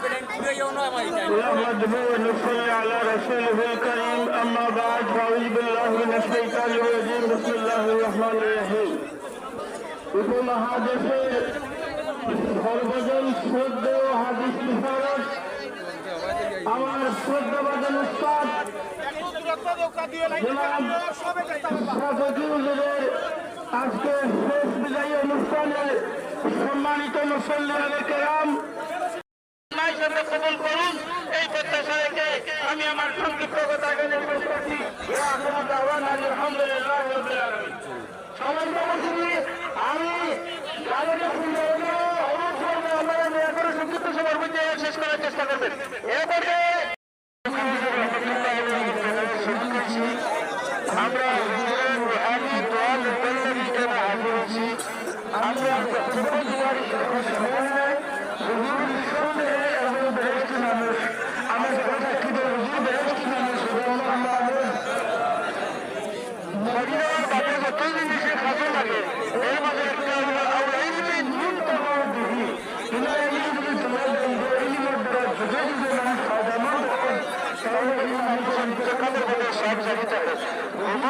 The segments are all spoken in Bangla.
محمد نحمده ونصلي على رسوله الكريم أما بعد فأعوذ بالله من الشيطان الرجيم بسم الله الرحمن الرحيم উপমহাদেশের সর্বজন শ্রদ্ধেয় হাদিস বিশারদ আমার শ্রদ্ধাবাদন উস্তাদ শাফিউলের আজকে শেষ বিদায়ী অনুষ্ঠানে সম্মানিত মুসল্লি কেরাম মাইসবে কবুল করুন। এই প্রত্যাশা রেখে আমি আমার সংক্ষিপ্ত কথা এখানে শেষ করছি। আমি সংক্ষিপ্ত সভার মধ্যে শেষ করার চেষ্টা করবেন। এরপরে আমরা হুজুরের রুহানি দোয়া মুবল্লিগ হিসেবে হাজির হয়েছি আমরা বক্তব্য দেওয়ার সময় নেই হুজুর সামনে এবং বেহেস্তি মানুষ আমার কথা কি বলে হুজুর বেহেস্তি মানুষ এবং আমাদের মদিনার বাদে যতই জিনিসের কাজে লাগে এর মাঝে একটা হলো আমরা এই যে নুন তোমার দিদি তোমরা এই যে যদি তোমার বন্ধু এই মধ্যে যুগে যুগে মানুষ সাজানো তাহলে এই মানুষ অন্তরকালে বলে সব জানিতে হবে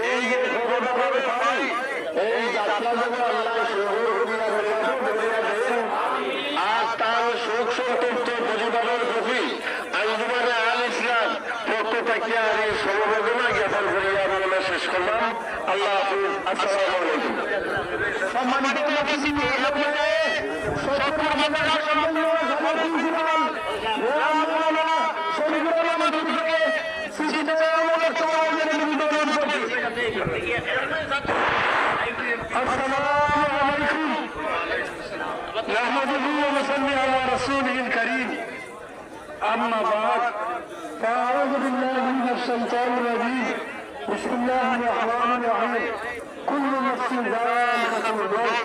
এই যে খবরটা পাবে সবাই এই যাত্রা যাবে আল্লাহ শহর করিয়া করিয়া দেন আর তার সুখ সন্তুষ্ট প্রতিপাদন কপি আঞ্জুমানে আল ইসলাম থেকে আমি সমবেদনা জ্ঞাপন করিয়া বাংলা শেষ করলাম আল্লাহ হাফিজ আসসালামু আলাইকুম সম্মানিত উপস্থিতি আপনারা সত্তর হাজার আসসালামু আলাইকুম نحمده ونصلي على رسوله الكريم أما بعد فأعوذ بالله من الشيطان الرجيم بسم الله الرحمن الرحيم كل نفس ذائقة الموت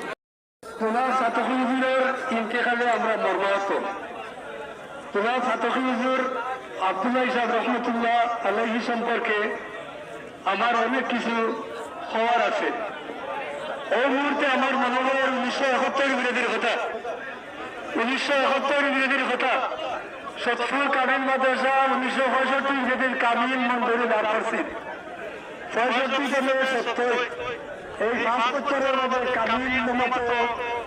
তোমার সাতকি হুজুরের ইন্তেকালে আমরা বরবাদ তোমার সাতকি হুজুর আব্দুল্লাহ ইসাদ রহমতুল্লাহ আলহি সম্পর্কে আমার অনেক কিছু খবর আছে। এই মুহূর্তে আমার মনে হয় উনিশশো একাত্তর বিরোধীর কথা। উনিশশো একাত্তর বিরোধীর কথা। সত্তর কামিল মাদ্রাসা উনিশশো পঁয়ষট্টি বিরোধীর কামিল মন্দিরে লাভ করছি। পঁয়ষট্টি থেকে সত্তর এই পাঁচ বছরের মধ্যে কামিল মতো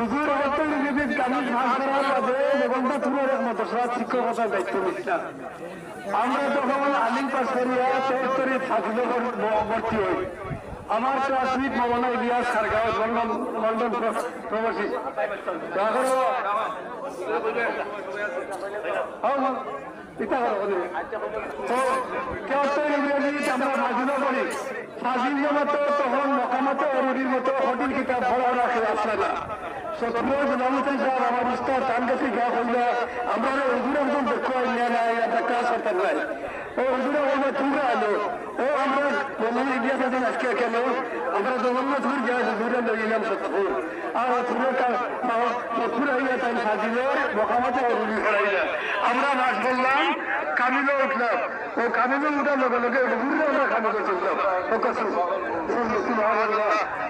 হুজুর একাত্তর ইংরেজি কামিল পাস করার বাদে এক মাদ্রাসা শিক্ষকতার দায়িত্ব নিচ্ছিলাম আমরা তখন আলিম পাস করিয়া তেহত্তরে ছাত্রদের ভর্তি হই আমার classmate Maulana Ilyas Khargaon London London প্রবাসী আমরা ফাজিল করি ফাজিল মতো তখন মকামতো অরুরির মতো হোটেল কিতাব ভরা রাখে আসলে সাহেব আমার উস্তাদ, তার কাছে গা হইলে আমরা হুজুর একজন দক্ষ হইলে নাই একটা কাজ করতে নাই? ও হুজুরে বলবে তোমরা আলো। ও, আমরা মনে গিয়ে থাকেন আজকে কেন আমরা মাস বললাম কামিলে উঠলাম ও কামিলে উঠার লগে লগে হুজুরে আমরা কামিলে চললাম। ও কসম।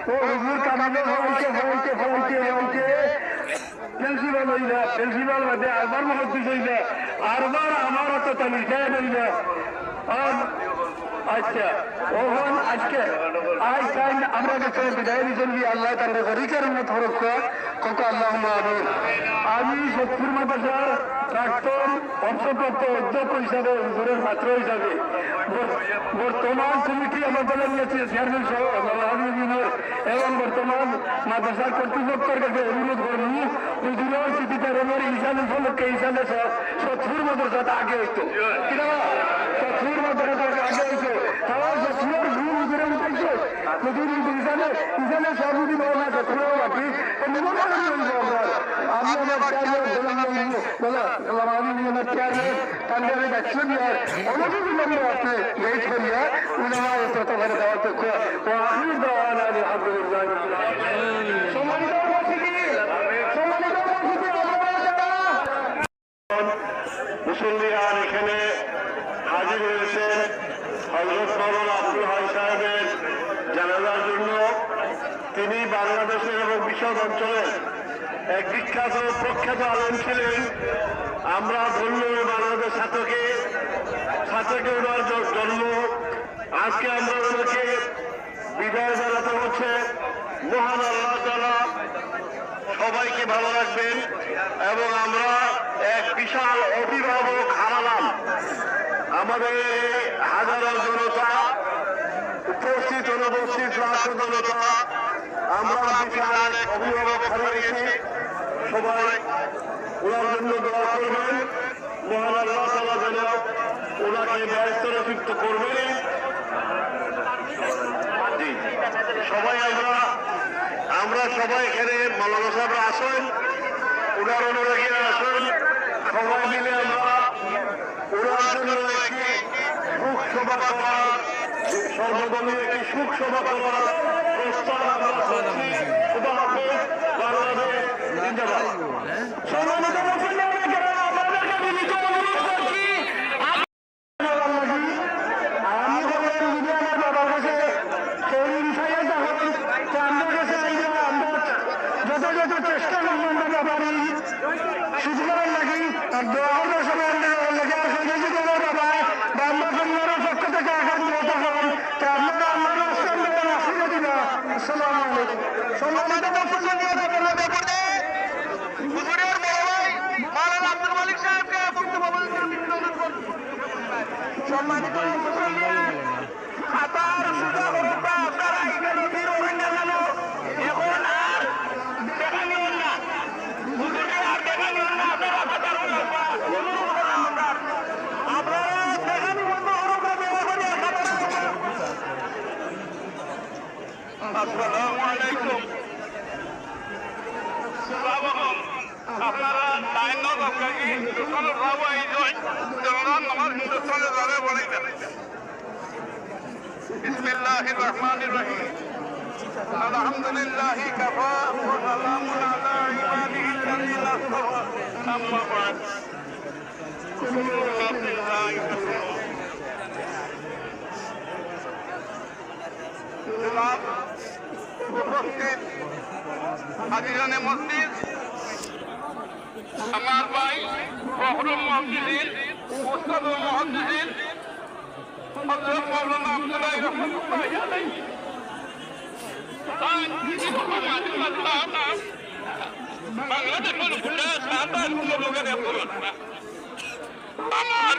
ও হুজুর কামিলে হইতে হইতে হইতে হইতে প্রিন্সিপাল হইলা প্রিন্সিপাল বাদে আরবার মহদ্দিস হইলা আরবার আমার তো তালি সাহেব আর আচ্ছা ওহন আজকে আজ তাই আমরা আমি সত্তর মাদ্রাসার প্রাক্তন ভারপ্রাপ্ত অধ্যক্ষ হিসাবে হুজুরের ছাত্র হিসাবে বর্তমান কমিটি আমাদের চেয়ারম্যান সহ এবং বর্তমান মাদ্রাসার কর্তৃপক্ষের কাছে অনুরোধ করব আমি আমার তাদের দেখছেন অনেক নম্বর আছে লেট করিয়া উনারা তত করে এখানে হাজির হয়েছেন হজরত মৌলানা আব্দুল হাই সাহেবের জানাজার জন্য। তিনি বাংলাদেশের এবং বিশ্ব অঞ্চলের এক বিখ্যাত প্রখ্যাত আলম ছিলেন। আমরা ধন্য বাংলাদেশ ছাত্রকে ছাত্রকে ওনার জন্ম। আজকে আমরা ওনাকে বিদায় জানাতে হচ্ছে। মহান আল্লাহ তালা সবাইকে ভালো রাখবেন এবং আমরা এক বিশাল অভিভাবক হারালাম। আমাদের হাজারো জনতা, উপস্থিত অনুপস্থিত লাখো জনতা, আমরা বিশাল অভিভাবক হারিয়েছি। সবাই ওনার জন্য দোয়া করবেন। মহান আল্লাহ তালা যেন ওনাকে ব্যস্ত রচিত করবেন। সবাই আমরা আমরা সবাই এখানে মৌলানা সাহেবরা আসেন। উনার অনুরাগীরা আসেন। সবাই মিলে আমরা ওনার জন্য একটি সুখ সভা করার সর্বদলীয় একটি সুখ সভা করার প্রস্তাব আমরা করছি। যথাযথ চেষ্টা করবেন দাদা বাড়ি করার লাগি আর দোয়ার সময় আমরা লাগে আর সেই যদি কোনো বাবা বা আমরা কন্যার পক্ষ থেকে আঘাত নিয়ে থাকেন তো আপনারা আমার রাস্তার দেবেন আসলে দিবা আসসালামু আলাইকুম সম্মানিত মুসলমানরা আপনারা ব্যাপারে হুজুরের বড় ভাই মাওলানা আব্দুল মালিক সাহেবকে বক্তব্য বলতে আমি অনুরোধ করছি সম্মানিত মুসলমান আবার সুদা বক্তব্য আপনারা এখানে হবেন না কেন এখন আর দেখা নিবেন না। হুজুরকে আর দেখা নিবেন না। আপনারা কথা অনুরোধ করলাম আসসালামু আলাইকুম। আপনারা লাইন নকাকি হিন্দুস্তানের রাবো এই জয় জনগণ আমার রহিম। বা'দ। কুল্লু নাফসিন যায়িকাতুল মাউত জনাব উপস্থিত হাজিরানে মসজিদ। আমার ভাই ফখরুল মহসিন ওস্তাদুল মহসিন হযরত মাওলানা আব্দুল্লাহ রহমাতুল্লাহ আলাইহি সাঁতার লোকের আমার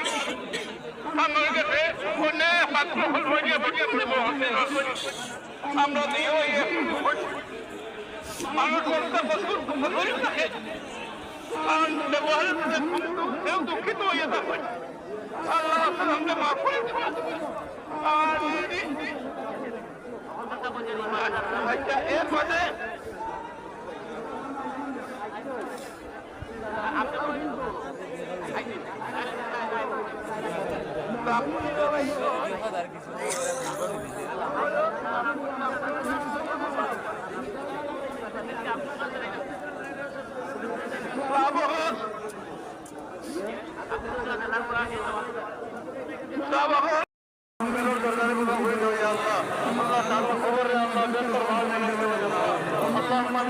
আমার কাছে অনেক পাত্র হল বইয়ে বইয়ে আমরা দিয়ে আর ব্যবহারের কেউ দুঃখিত হয়ে থাকে আল্লাহ আমরা মাফ করে আচ্ছা Bravo!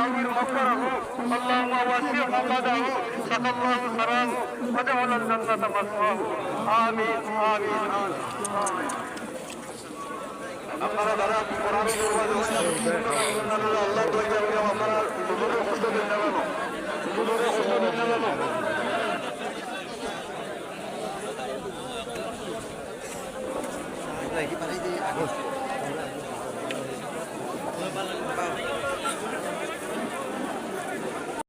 طويل غفره اللهم وسع مقعده سقى الله سراه وجعل الجنة مثواه آمين آمين آمين আপনারা যারা কোরআন আল্লাহ দয়া করে আপনারা সুদূরে সুস্থ দিন নেবেন সুদূরে সুস্থ দিন নেবেন আপনারা কি পাঠাই দিয়ে